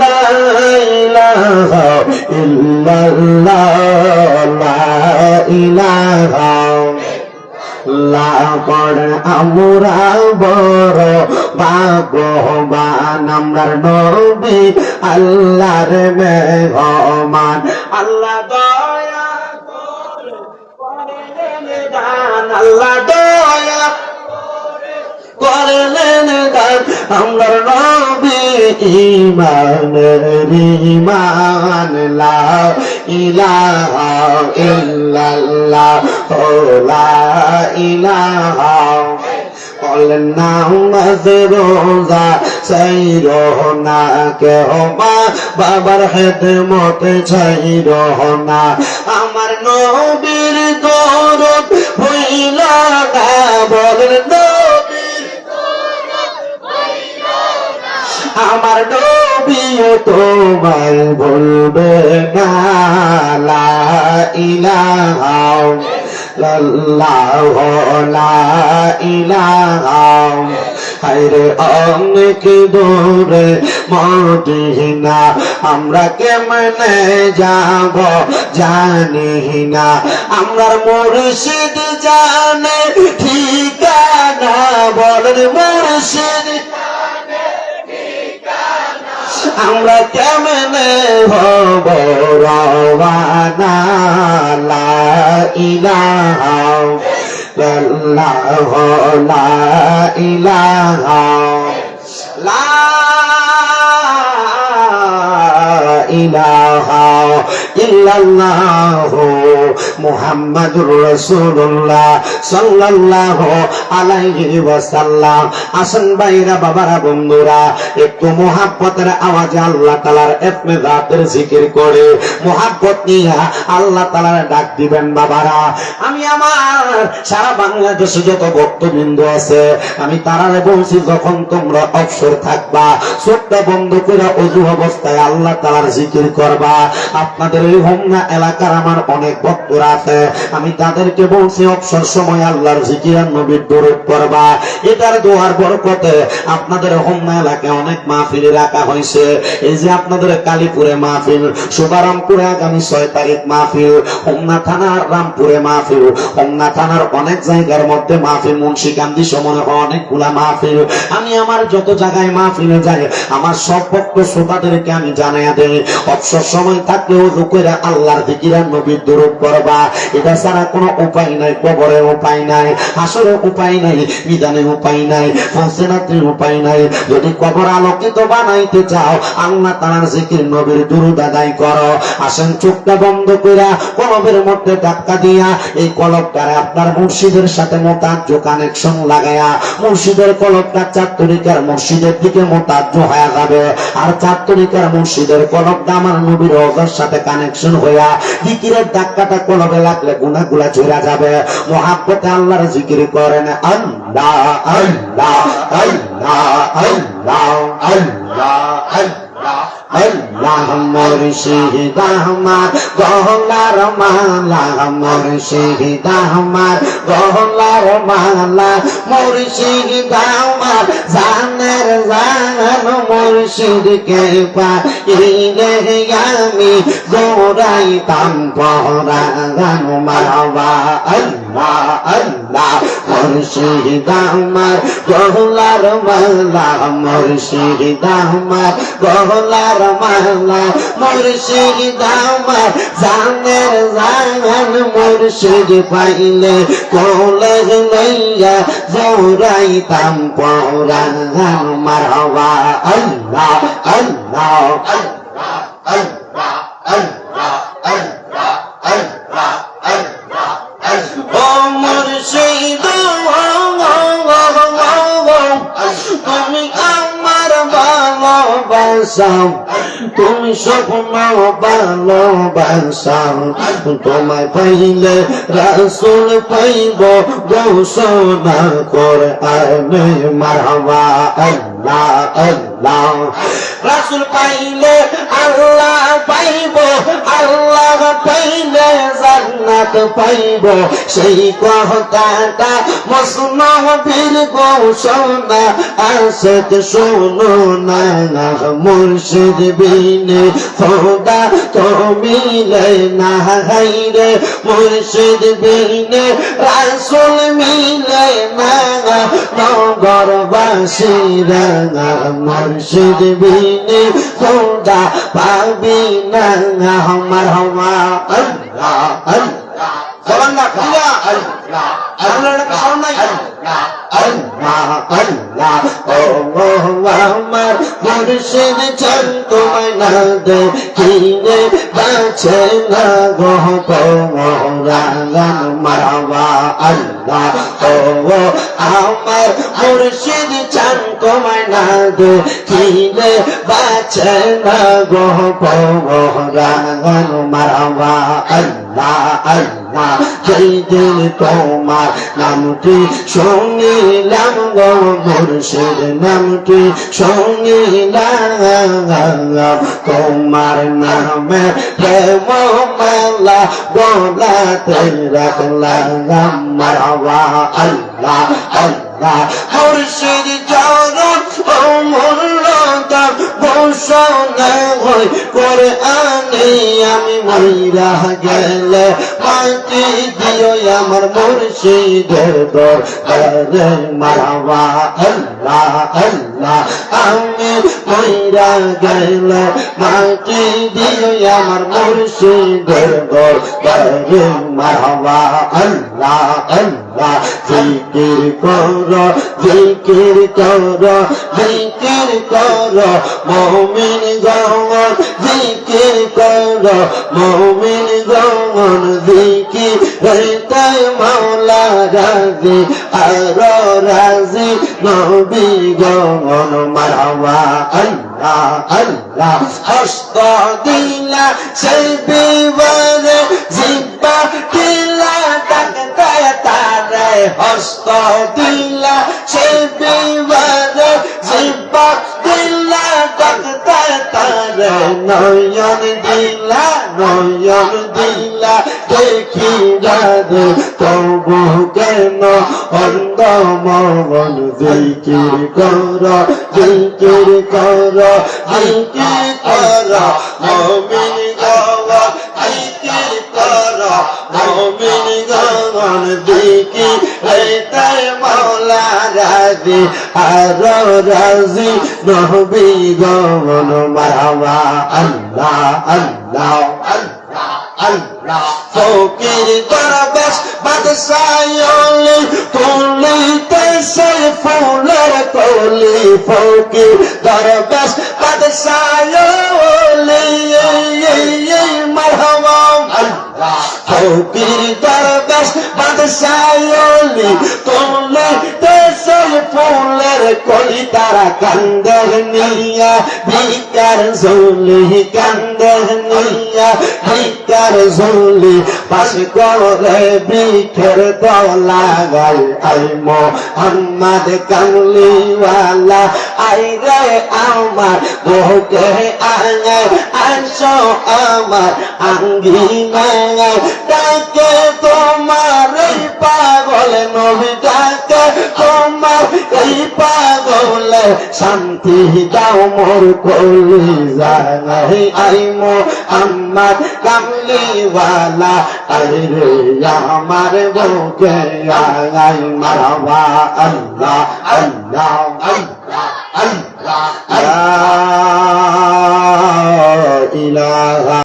লা ইলাহা ইল্লাল্লাহ লা ইলাহা লাপড় আমরা বড় ভাগ্যবান আমরার নবী আল্লাহর মেহমান আল্লাহ দয়া আল্লাহ দয়া করলেন দান আমরার নবী ইমানের ইমান লা ইলাহা ইল্লাল্লাহ, ও লা বলেন নামাজ রোজা সেই কেহ বাবার হেদমত ছাই রহনা আমার নবীর দরদ আমার নবীও তোমায় বলবে, না, লা ইলাহা লাল্লাহ লা ইলাহা হায়রে অনেক দূরে মদিনা, আমরা কেমনে যাব জানি না। আমরার মুর্শিদ জানে ঠিকানা, বলেন মুর্শিদ আমরা কেমনে হব রবানা লা ইলাহা ইল্লাল্লাহ লা ইলাহা লা ইলাহা ইল্লাল্লাহ মুহাম্মাদুর রাসূলুল্লাহ সাল্লাল্লাহু আলাইহি ওয়াসাল্লাম। আসেন ভাইরা, বাবারা, বন্ধুরা, একটু আওয়াজে আল্লাহ তাআলার ইসমে জাতের জিকির করে। নিয়ে আল্লাহ তাআলার ডাক দিবেন, বাবারা। আমি আমার সারা বাংলাদেশে যত ভক্তবৃন্দ আছে, আমি তারারে বলছি, যখন তোমরা অবসর থাকবা চোখটা বন্ধ করে অজু অবস্থায় আল্লাহ তালার জিকির করবা। আপনাদের এলাকার আমার অনেক ভক্তরা আছে। আমি তাদেরকে বলছি, অবসর সময় আল্লাহর নবীর দরুদ করবা এটার দোয়ার বরকতে আপনাদের হোমনা এলাকায় অনেক মাহফিল রাখা হয়েছে। এই যে আপনাদের কালীপুরে মাহফিল শুভারামপুরে আগামী ছয় তারিখ মাহফিল, হোমনা থানার রামপুরে মাহফিল, হোমনা থানার অনেক জায়গার মধ্যে মাহফিল, মুন্সিকান্দি সমনে অনেকগুলা মাহফিল। আমি আমার যত জায়গায় মাহফিলে যাই, আমার সব ভক্ত শ্রোতাদেরকে আমি জানাইয়া দেই। অবসর সময় থাকলেও লোকেরা আল্লাহর দিকিরা নবীর দূরত করবা এটা ছাড়া কোনো উপায় নাই কবরে উপায় নাই হাসরে উপায় নাই বিধানে উপায় নাই ফাঁসেনাত্রীর উপায় নাই। যদি কবর আলোকিত বানাইতে চাও, আল্লাহ তার জিকির নবীর দুরুদ আদায় করো। আসেন চোখটা বন্ধ কইরা কলবের মধ্যে ধাক্কা দিয়া এই কলবটারে আপনার মুর্শিদের সাথে মোতাজ্য কানেকশন লাগায়া মুর্শিদের কলবটা চার তরিকার মুর্শিদের দিকে মোতাজ্য হয়ে যাবে। আর চার তরিকার মুর্শিদের কলবটা আমার নবীর রোজার সাথে কানেকশন হইয়া জিকিরের ধাক্কাটা কলবে লাগলে গুনাগুলা ঝরা যাবে। মহাব্বতে আল্লাহর জিকির করেন, আল্লাহ আল্লাহ আল্লাহ আল্লাহ আল্লাহ আল্লাহ আল্লাহ আমার গহলার মালা আমার মালা মুর্শিদ দামার জানের জান মুর্শিদ কে পাইলে আমি গোরাই তাম পরা গান মালা আল্লাহ আল্লাহ মুর্শিদ আমার গহলার মালা, মুর্শিদ আমার গহলার মালা, মুর্শিদ আমার, জানের জান মুর্শিদ পাইলে কোলে লইয়া জৌরাইতাম পরান মারবা আল্লাহ আল্লাহ আল্লাহ আল্লাহ আল্লাহ। ভালোবাসাও তুমি স্বপ্ন ভালোবাসাও তোমায় পাইলে রাসুল পাইব, ঘোষণা করে আনে আল্লাহ আল্লাহ আল্লাহ। রাসুল পাইলে জান্নাত পাইব, সেই কথাটা মসনবীর ঘোষণা আসত শোনো না মুর্শিদ বিনে খোদা তো মিলে না হাইরে মুর্শিদ বিনে, রাসুল মিলে না নগরবাসীরা মুর্শিদ বিনে খোদা পাবি না আমার হওয়া আল্লাহ আল্লাহ। আল্লাহ আল্লাহ শরণ নাই। আল্লাহ আল্লাহ ও আমার মুর্শিদ চান তোমায় না দেখিলে বাঁচে না গো পরাগান মারবা আল্লাহ ও আমার মুর্শিদ চান তোমায় না দেখিলে বাঁচে না গো পরাগান মারবা আল্লাহ আল্লাহ যেই দিন তোমার নামটি শুনিলাম গো মুর্শিদ নামটি শুনিলাম তোমার নামে প্রেম মালা গোলাতে রাখলাম। মারবা আল্লাহ আল্লাহ। মুর্শিদ অমূল্য দাম ঘোষণা হই করে আনি আমি মহিলা গেলে মাটি দিও আমার মুর্শিদের দর আরে মারবা আল্লাহ আল্লাহ। আমি মহিলা গেলে মাটি দিও আমার মুর্শিদের দর আরে মারবা আল্লাহ আল্লাহ। জিকির কর জিকির কর জিকির কর, মমিন গমন জিকির কর, মমিন গমন জিকির তাই মাওলা রাজি, আর রাজি নবী গমন মারবা আল্লাহ আল্লাহ, হস্ত দিলা সেই বিবারে জিব্বা দিলা ডাকতে তারে। হস্ত দিলা সেই বিবারে জিব্বা দিলা ডাকতে তারে। নয়ন দিলা, নয়ন দেখি যাবে তবু কেন অন্ধ মগন জিকির কর জিকির কর জিকির কর রাজি, আর রাজি নহবি গমন মারবা আল্লাহ আল্লাহ আল্লাহ। আল্লাহ ফকির দরবেশ বাদশায়লি তুলিতে সে ফুলের কলি ফকির দরবেশ বাদশায়লি মারহাবা আল্লাহ ফকির দরবেশ বাদশায়লি সে কলি তারা কান্দর নিয়া, ভিকার জলি কান্দর নিয়া, ভিকার জলি পাশ করে বৃক্ষের তলা গাই আই মোহাম্মদ কামলিওয়ালা। আই রে আমার বউকে আঙায় আইসো আমার আঙ্গি আঙ্গিনায়, ডাকে ওই পাগল শান্তি দাও মোর কলি জানাই আইমো আমার কামলিওয়ালা আইরে আমার বুকে আই মারবা আল্লাহ আল্লাহ আল্লাহ আল্লাহ ইলাহা